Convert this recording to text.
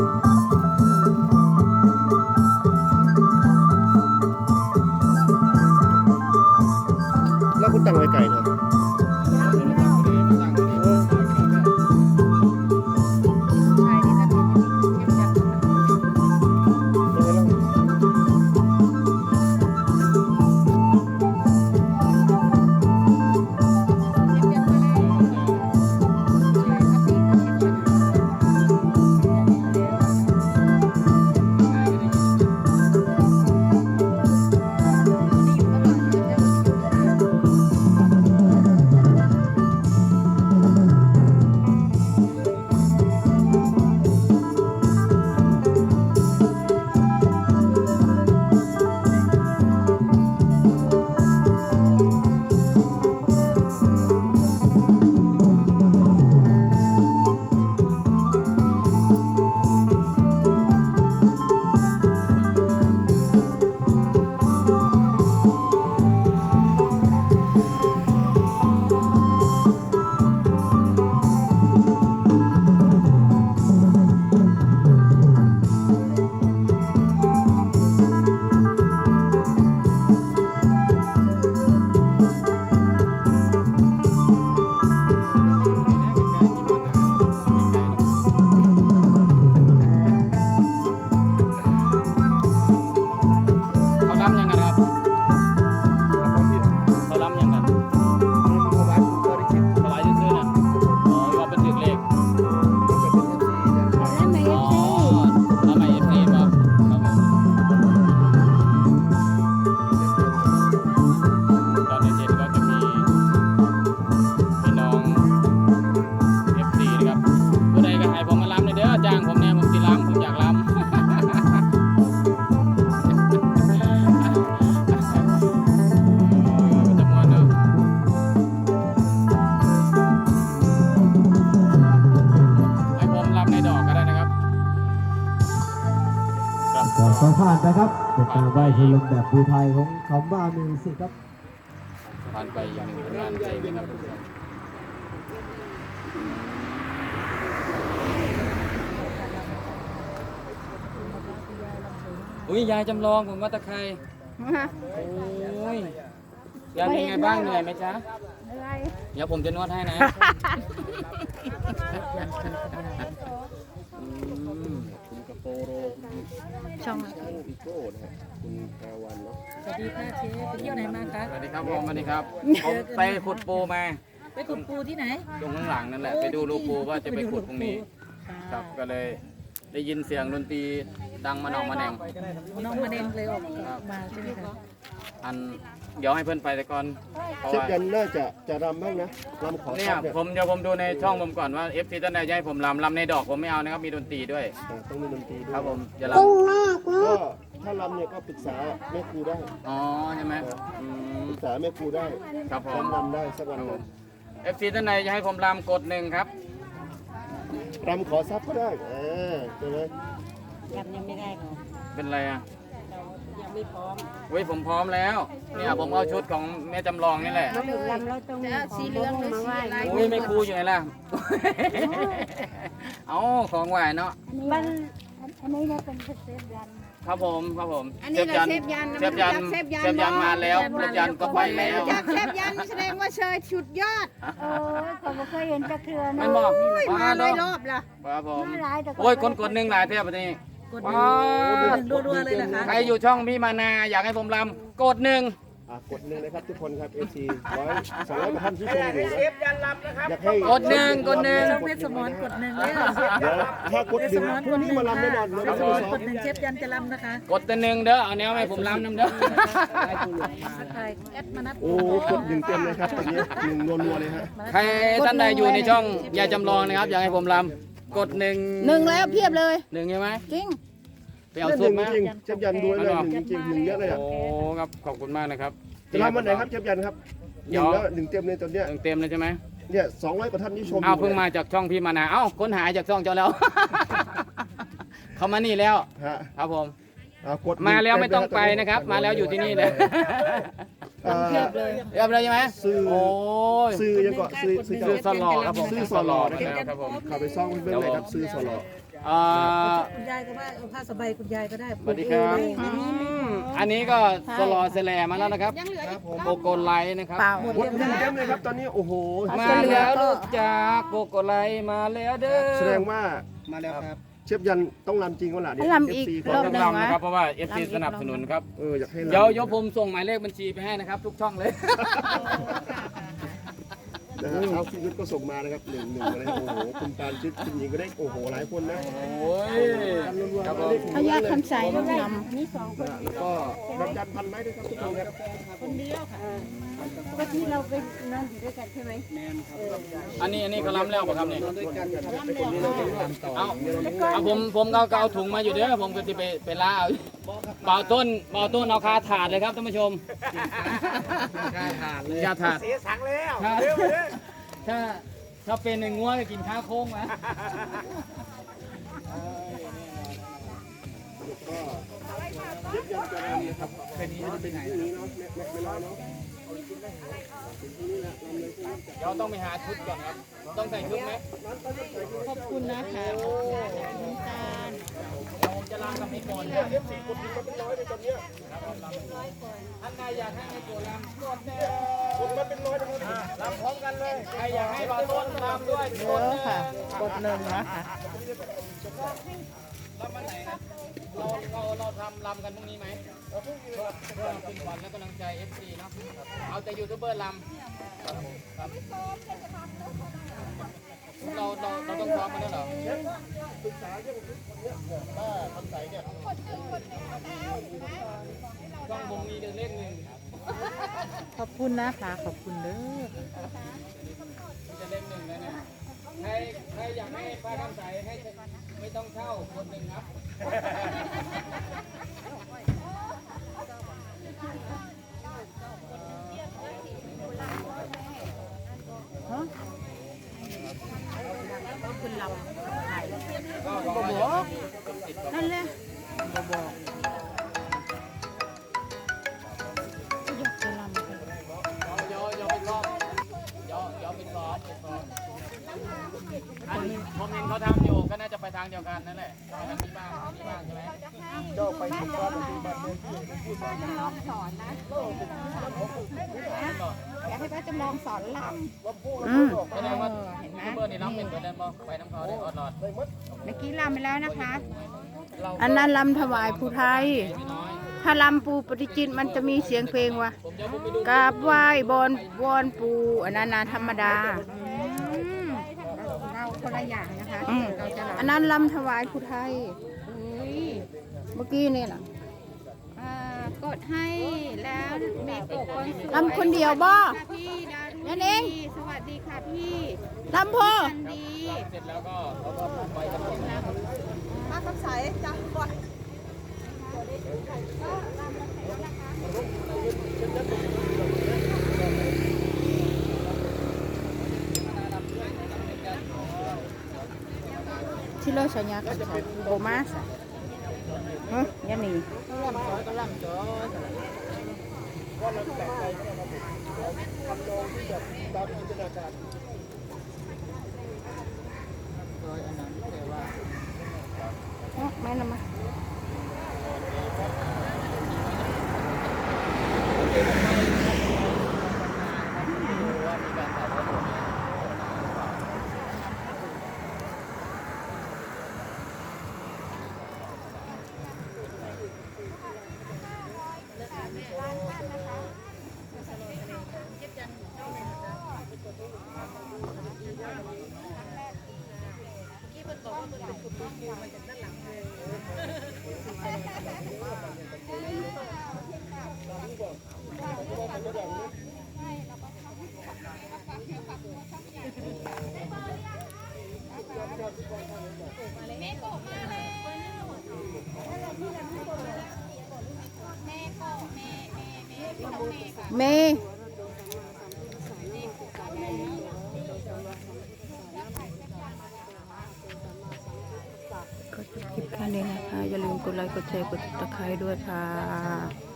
แล้วคุณตั้งไว้ไกลเถอะ ครับก่อนสองผ่านนะครับเป็นการไหว้พยุงแบบภูไทยของคำว่ามิวสิกครับผ่านไปอีกหนึ่งผลงานเพลงนะครับทุกท่านอุ้ยยายจำลองผมว่าตะไคร้โอ้ยยายเป็นไงบ้างเหนื่อยไหมจ๊ะเดี๋ยวผมจะนวดให้นะอืม คุณกระโปโรคุณ ช่องพิโก้นะฮะคุณแพรวันเนาะสวัสดีค่ะเชฟไปเที่ยวไหนมาคะสวัสดีครับผมสวัสดีครับ ผมไปขุดปูมาไปขุดปูที่ไหนตรงข้างหลังนั่นแหละ ไปดูรูปูว่าจะไปขุดพรุ่งนี้ ครับก็เลยได้ยินเสียงดนตรี ดังมาหนองมาแหนงน้องมาเดงเลยออกมาใช่ไหมคะอันเดี๋ยวให้เพื่อนไปแต่ก่อนเพราะเชฟว่ายันน่าจะจะรำบ้างนะรำขอเนี่ทยรัพย์เนี่ยผมเดี๋ยวผมดูในช่องผมก่อนว่าเอฟซีท่านใดจะให้ผมลำลำในดอกผมไม่เอานะครับมีดนตรีด้วยอ่าต้องมีดนตรีด้วยครับผมจะลก็ถ้ารำเนี่ยก็ปรึกษาแม่ครูได้ำอ๋อใช่ไหมอืม ปรึกษาแม่ครูได้ครับผม รำรำได้สักวันหนึ่งเอฟซีท่านใดจะให้ผมลำกดหนึ่งครับรำขอทรัพย์ก็ได้เออใช่ไหม ยังยังไม่ได้ค่ะเป็นไรอะยังไม่พร้อมเว้ยผมพร้อมแล้วเนี่ยผมเอาชุดของแม่จำลองนี่แหละลำเราต้องสีเหลืองหรือสีอะไรอุ้ยไม่ครูอยู่ไหนล่ะ เอาของไหวเนาะมันอันนี้เนี่ยเป็นเซฟยันครับผมครับผมอันนี้นะเชฟยันเชฟยันเชฟยันเชฟยันมาแล้วเชฟยันก็ไปแล้วจากเชฟยันแสดงว่าเชยชุดยอดเออผมบ่เคยเห็นตะเทือไม่เนาะบอกอุ้ยมาหลายรเนาะอบละครับผมมาหลายแต่โอ้ยคนกดหนึ่งหลายเทียบแบบนี้ กดว้าดูวหนึ่งรัวๆเลยนะคะใครอยู่ช่องพี่มานา อยากให้ผมรำกดหนึ่งอะกดหนึ่งนะครับทุกคนครับ FC ร้อยสองร้อยกว่าท่านที่ชมอยู่นะอยากให้กดหนึ่งกดหนึ่งช่องเพชรสมรกดหนึ่งแล้วเดี๋ยวถ้ากดหนึ่งพรุ่งนี้มาลำแน่นอนเดี๋ยวเพชรสเรามจะรซ้อกมดหนึ่งเชฟยันจะลำนะคะกดตัวหนึ่งเด้อเอาแนวให้ผมรำน้ำเด้อทักทายแอดมานัดโอ้กดหนึ่งเต็มเลยครับตอนนี้หนึ่งนัวๆเลยฮะใครท่านใดอยู่ในช่องยายจำลองนะครับ อยากให้ผมรำ กดหนึ่งหนึ่งแล้วเพียบเลย หนึ่งใช่ไหมจริงไปเอาหซุนึ่ปงมา จริงๆเชฟยันดูเลยหนึ่งจริงๆหนึ่งเยอะเลยอะโอ้ครับขอบคุณมากนะครับจะรำวันไหนครับเชฟยันครับหนึ่งแล้วหนึ่งเต็มเลยตอนเนี้ยเต็มเลยใช่ไหมเนี่ยสองร้อยกว่าท่านที่ชมเอาเพิ่งมาจากช่องพี่มานาเอ้าค้นหาจากช่องเจ้าแล้ว เขามานี่แล้วฮะครับผมอะกดหนึ่มาแล้วไม่ต้องเต็ไปเลยนะครับ มาแล้วอยู่ที่นี่เลยอ่า เพียบเลยเรียบเลยใช่ไหมซื้อโอ้ย ซื้อยังก็ซื้อซื้อซื้อสลอครับผมซื้อสลอนะนะคครับรับผม เข้าไปซ่องเพื่อนๆเลยครับซื้อสลอเอ่อายก็ว่าเอาผ้าสบายคุณยายก็ได้สวัสดีครับอันนี้ก็สลอเสลมาแล้วนะครับยังเหลืออีกโกโกไลนะครับ เปล่า หมดเต็มเต็มเลยครับตอนนี้โอ้โหมาแล้วลูกจากโกโกไลมาแล้วเด้อแสดงว่ามาแล้วครับ เชฟยันต้องรำจริงวะล่ะเดี๋ยวให้รำอีก FC รอบต้องหนึ่งรำนะครับวะเพราะว่า FC สนับสนุนครับ เอออยากให้รำเดี๋ยวเดี๋ยวผมส่งหมายเลขบัญชีไปให้นะครับ ทุกช่องเลย นะฮะเอาพี่ยุทธก็ส่งมานะครับหนึ่งหนึ่งอะไรโอ้โหคุณปานชิดคุณหญิงก็ได้โอ้โหหลายคนนะโอ้ยกันรัวๆครับมาผมเลขพยาคำใสน้องนนะแล้วก็รับยันพันไม้ด้วยครับทุกคนครับก็ที่เราไปนอนอยู่ด้วยกันใช่ไหมอันนี้อันนี้เขาล้ำแล้วป่ะครับเนี่ยด้วยกันครับคนนี้เราต้องรำต่อเอาเอาผมผมก็เอาถุงมาอยู่เด้อผมก็จะไปไปล่าเอา เบาต้นเบาต้นเอาคาถาดเลยครับท่านผู้ชมคาถาดเลยคาถาดเสียสังแล้วถ้าถ้าเป็นหนึ่งงัวก็กินข้าวโค้งนะเชฟยันจะรำนะครับเป็นนี้จะเป็นที่นี้เนาะแม็กแม็กเวลาเนาะเดี๋ยวต้องไปหาชุดก่อนครับ ต้องใส่ชุดไหมำขอบคุณนะคะน้ำตาลผม จะล้ากับพี่ก่อนนะท่านใดอยากให้ในตัวล้างกดแน่คนมันเป็นร้อยนะครัล้างพร้อมกันเลยใครอยากให้เบาต้นล้างด้วยเยอะค่ะกดหนึ่งนะคะ แล้ววันไหนครับเราเราเราทำลำกันพรุ่งนี้ไหมเพื่อเพื่อเป็นขวัญและกำลังใจ FC เนาะเอาแต่ยูทูบเบอร์ลำครับเราเราเราต้องซ้อมกันด้วเหรอช่องผมมีเดือนเลขหนึ่งขอบคุณนะคะขอบคุณเด้อมีแต่เลขหนึ่งนะเนี่ยใครใครอยากให้ป้าคำใสให้ ไม่ต้องเช่าคนหนึ่งครับ คุณลำก็บอกว่าอย่านั่นแหละอยากจะลำกันอย่าอย่าไปซ้อมอย่าอย่าไปซ้อมไปซ้อมอันผมเห็นเขาทำอยู่ก็น่าจะไปทางเดียวกันนั่นแหละไปทางนี้บ้างนี่บ้างใช่ไหมเจ้าไปทุกบ้านปฏิบัติเนี่ยอยากให้ป้าจำลองสอนลำอืมแสดงว่ายูทูบเบอร์นี่ร้องเป็นเหมือนกันบ่ไปน้ำเขาได้ออดรอดเมื่อกี้ลำไปแล้วนะคะอันนั้นลำถวายภูไทยไม่น้อยถ้าลำปูปฏิจิตรมันจะมีเสียงเพลงว่าผมจะผมไปดูกราบไหว้บอนวอนปูอันนั้นนะธรรมดาเราคนละอย่างนะคะ อืมเราจะอันนั้นลำถวายภูไทยเมื่อกี้นี่แหละอ่ากดให้แล้วเมโกะคนสวยลำคนเดียวบ่ ค่ะพี่ดารุนั่นเองสวัสดีค่ะพี่ลำพออันดีเสร็จแล้วก็เขาก็ไปกันหมดนะป้าคำใสจ้ะก่อน ที่เราสัญญากันใช้โบมาสะเฮ้ยยันนี่ตามจินตนา การเอ้าไม่ละมาเมย์ก็จบคลิปแค่นี้นะคะอย่าลืม กดไลค์กดแชร์กดติดตามด้วยค่ะ